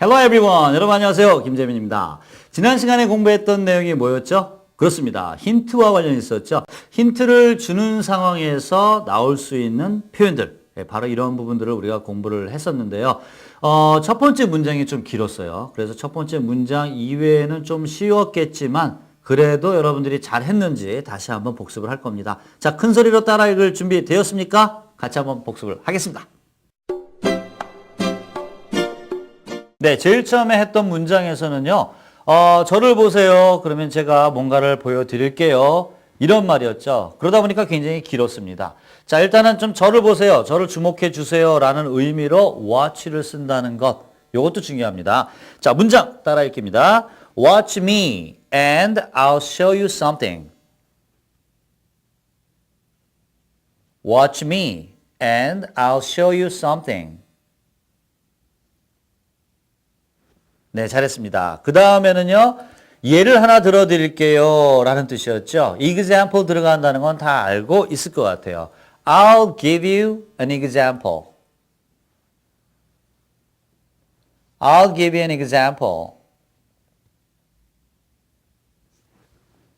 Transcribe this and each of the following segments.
Hello everyone. 여러분 안녕하세요. 김재민입니다. 지난 시간에 공부했던 내용이 뭐였죠? 그렇습니다. 힌트와 관련이 있었죠. 힌트를 주는 상황에서 나올 수 있는 표현들. 예, 바로 이런 부분들을 우리가 공부를 했었는데요. 어, 첫 번째 문장이 좀 길었어요. 그래서 첫 번째 문장 이외에는 좀 쉬웠겠지만 그래도 여러분들이 잘 했는지 다시 한번 복습을 할 겁니다. 자, 큰 소리로 따라 읽을 준비 되었습니까? 같이 한번 복습을 하겠습니다. 네, 제일 처음에 했던 문장에서는요, 어, 저를 보세요. 그러면 제가 뭔가를 보여드릴게요. 이런 말이었죠. 그러다 보니까 굉장히 길었습니다. 자, 일단은 좀 저를 보세요. 저를 주목해 주세요. 라는 의미로 watch를 쓴다는 것. 이것도 중요합니다. 자, 문장 따라 읽기입니다. Watch me and I'll show you something. Watch me and I'll show you something. 네, 잘했습니다. 그 다음에는요, 예를 하나 들어드릴게요. 라는 뜻이었죠. example 들어간다는 건 다 알고 있을 것 같아요. I'll give you an example. I'll give you an example.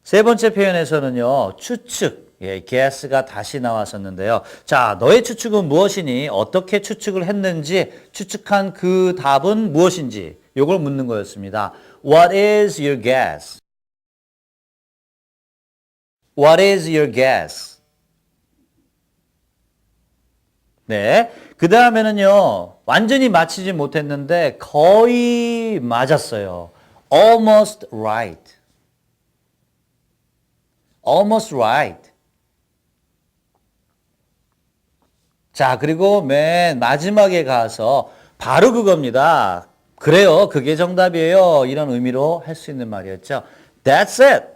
세 번째 표현에서는요, 추측, 예, guess가 다시 나왔었는데요. 자, 너의 추측은 무엇이니? 어떻게 추측을 했는지, 추측한 그 답은 무엇인지, 요걸 묻는 거였습니다. What is your guess? What is your guess? 네. 그 다음에는요, 완전히 맞히지 못했는데, 거의 맞았어요. Almost right. Almost right. 자, 그리고 맨 마지막에 가서 바로 그겁니다. 그래요. 그게 정답이에요. 이런 의미로 할 수 있는 말이었죠. That's it.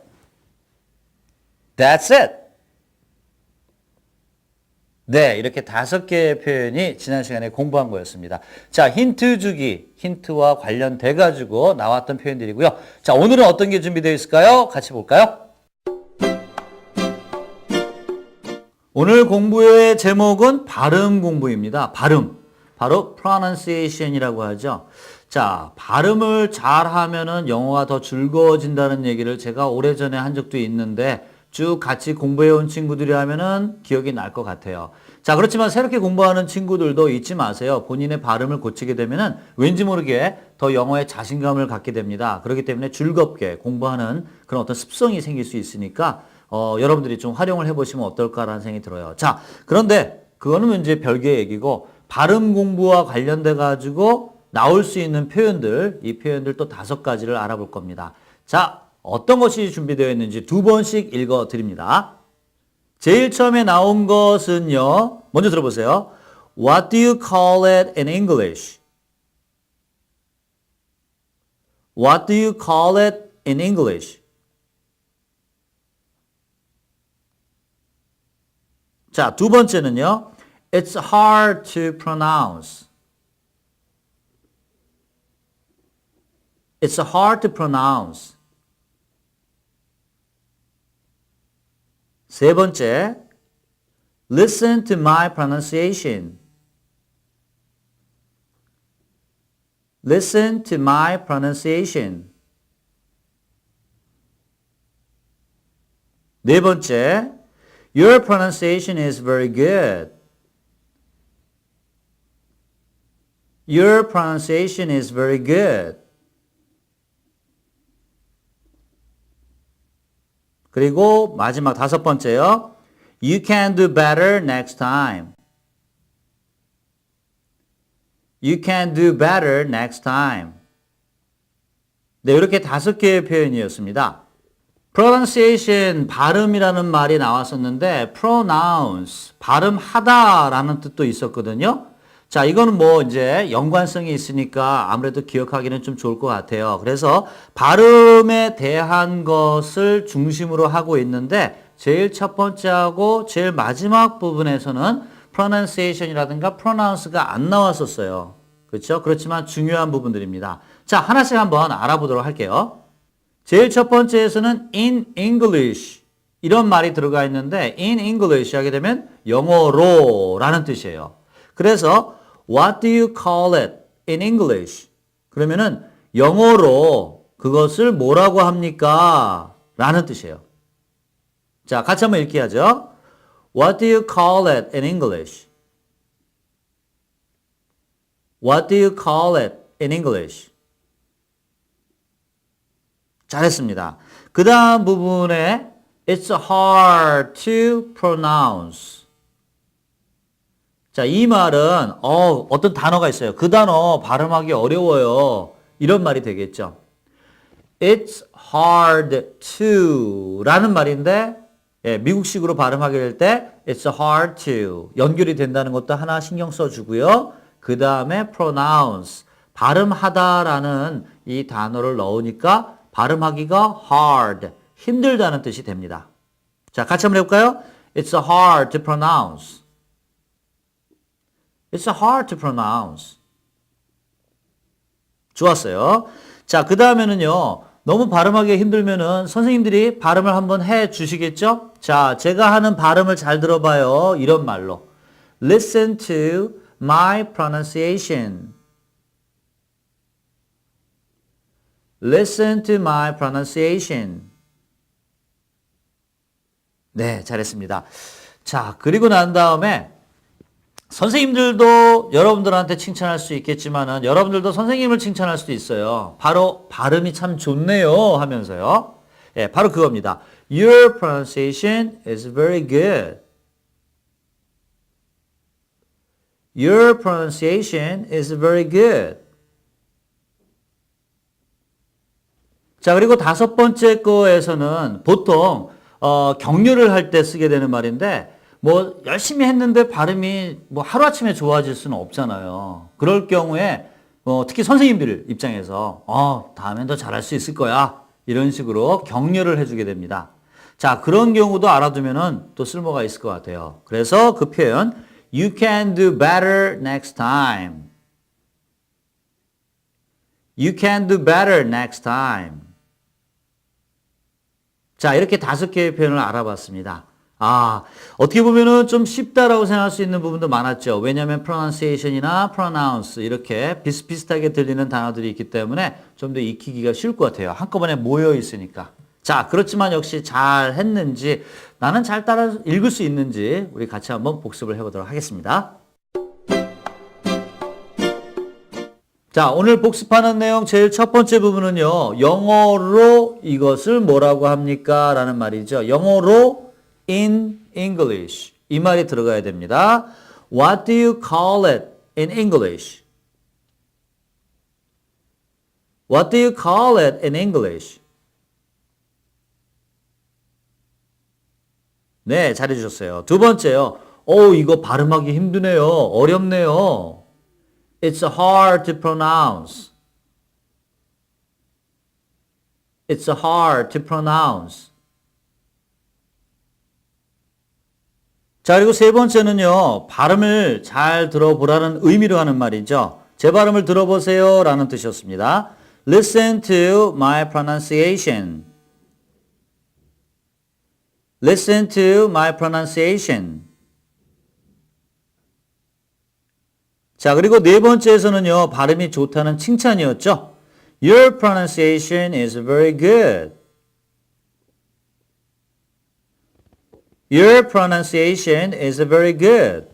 That's it. 네, 이렇게 다섯 개의 표현이 지난 시간에 공부한 거였습니다. 자, 힌트 주기, 힌트와 관련돼 가지고 나왔던 표현들이고요. 자, 오늘은 어떤 게 준비되어 있을까요? 같이 볼까요? 오늘 공부의 제목은 발음 공부입니다. 발음. 바로 pronunciation이라고 하죠. 자, 발음을 잘 하면은 영어가 더 즐거워진다는 얘기를 제가 오래전에 한 적도 있는데 쭉 같이 공부해 온 친구들이 하면은 기억이 날 것 같아요. 자, 그렇지만 새롭게 공부하는 친구들도 잊지 마세요. 본인의 발음을 고치게 되면은 왠지 모르게 더 영어에 자신감을 갖게 됩니다. 그렇기 때문에 즐겁게 공부하는 그런 어떤 습성이 생길 수 있으니까 어, 여러분들이 좀 활용을 해보시면 어떨까라는 생각이 들어요. 자, 그런데 그거는 이제 별개의 얘기고 발음 공부와 관련돼 가지고 나올 수 있는 표현들, 이 표현들 또 다섯 가지를 알아볼 겁니다. 자, 어떤 것이 준비되어 있는지 두 번씩 읽어 드립니다. 제일 처음에 나온 것은요. 먼저 들어보세요. What do you call it in English? What do you call it in English? 자, 두 번째는요. It's hard to pronounce. It's hard to pronounce. 세 번째, listen to my pronunciation. Listen to my pronunciation. 네 번째, your pronunciation is very good. Your pronunciation is very good. 그리고 마지막 다섯 번째요. You can do better next time. You can do better next time. 네, 이렇게 다섯 개의 표현이었습니다. pronunciation, 발음이라는 말이 나왔었는데 pronounce, 발음하다라는 뜻도 있었거든요. 자, 이거는 뭐 이제 연관성이 있으니까 아무래도 기억하기는 좀 좋을 것 같아요. 그래서 발음에 대한 것을 중심으로 하고 있는데 제일 첫 번째하고 제일 마지막 부분에서는 pronunciation이라든가 pronounce가 안 나왔었어요. 그렇죠? 그렇지만 중요한 부분들입니다. 자, 하나씩 한번 알아보도록 할게요. 제일 첫 번째에서는 in English 이런 말이 들어가 있는데 in English 하게 되면 영어로 라는 뜻이에요. 그래서 what do you call it in English? 그러면은 영어로 그것을 뭐라고 합니까? 라는 뜻이에요. 자, 같이 한번 읽기 하죠. What do you call it in English? What do you call it in English? 잘했습니다. 그 다음 부분에 It's hard to pronounce. 자, 이 말은 어, 어떤 단어가 있어요. 그 단어 발음하기 어려워요. 이런 말이 되겠죠. It's hard to 라는 말인데 예, 미국식으로 발음하게 될 때 It's hard to 연결이 된다는 것도 하나 신경 써주고요. 그 다음에 pronounce 발음하다라는 이 단어를 넣으니까 발음하기가 hard 힘들다는 뜻이 됩니다. 자, 같이 한번 해볼까요? It's hard to pronounce. It's hard to pronounce. 좋았어요. 자, 그 다음에는요. 너무 발음하기 힘들면은 선생님들이 발음을 한번 해 주시겠죠? 자, 제가 하는 발음을 잘 들어봐요. 이런 말로. Listen to my pronunciation. Listen to my pronunciation. 네, 잘했습니다. 자, 그리고 난 다음에 선생님들도 여러분들한테 칭찬할 수 있겠지만은 여러분들도 선생님을 칭찬할 수도 있어요. 바로 발음이 참 좋네요 하면서요. 예, 바로 그겁니다. Your pronunciation is very good. Your pronunciation is very good. 자, 그리고 다섯 번째 거에서는 보통 어, 격려를 할 때 쓰게 되는 말인데 뭐 열심히 했는데 발음이 뭐 하루아침에 좋아질 수는 없잖아요. 그럴 경우에 어, 특히 선생님들 입장에서 어, 다음엔 더 잘할 수 있을 거야. 이런 식으로 격려를 해주게 됩니다. 자, 그런 경우도 알아두면은 또 쓸모가 있을 것 같아요. 그래서 그 표현 You can do better next time. You can do better next time. 자, 이렇게 다섯 개의 표현을 알아봤습니다. 아, 어떻게 보면은 좀 쉽다라고 생각할 수 있는 부분도 많았죠. 왜냐하면 pronunciation이나 pronounce 이렇게 비슷비슷하게 들리는 단어들이 있기 때문에 좀 더 익히기가 쉬울 것 같아요. 한꺼번에 모여 있으니까. 자, 그렇지만 역시 잘 했는지 나는 잘 따라 읽을 수 있는지 우리 같이 한번 복습을 해보도록 하겠습니다. 자, 오늘 복습하는 내용 제일 첫 번째 부분은요. 영어로 이것을 뭐라고 합니까? 라는 말이죠. 영어로 in English. 이 말이 들어가야 됩니다. What do you call it in English? What do you call it in English? 네, 잘해주셨어요. 두 번째요. 오, 이거 발음하기 힘드네요. 어렵네요. It's hard to pronounce. It's hard to pronounce. 자, 그리고 세 번째는요, 발음을 잘 들어보라는 의미로 하는 말이죠. 제 발음을 들어보세요. 라는 뜻이었습니다. Listen to my pronunciation. Listen to my pronunciation. 자, 그리고 네 번째에서는요, 발음이 좋다는 칭찬이었죠. Your pronunciation is very good. Your pronunciation is very good.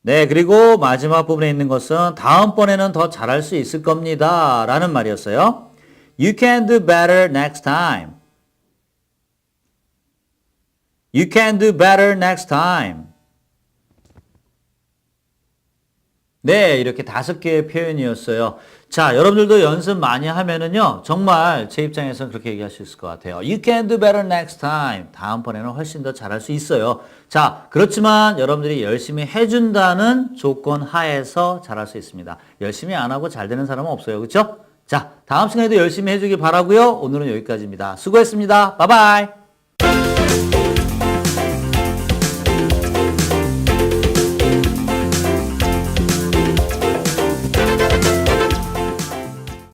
네, 그리고 마지막 부분에 있는 것은 다음번에는 더 잘할 수 있을 겁니다. 라는 말이었어요. You can do better next time. You can do better next time. 네, 이렇게 다섯 개의 표현이었어요. 자, 여러분들도 연습 많이 하면은요, 정말 제 입장에서는 그렇게 얘기할 수 있을 것 같아요. You can do better next time. 다음번에는 훨씬 더 잘할 수 있어요. 자, 그렇지만 여러분들이 열심히 해준다는 조건 하에서 잘할 수 있습니다. 열심히 안 하고 잘 되는 사람은 없어요. 그렇죠? 자, 다음 시간에도 열심히 해주길 바라고요. 오늘은 여기까지입니다. 수고했습니다. 바이바이.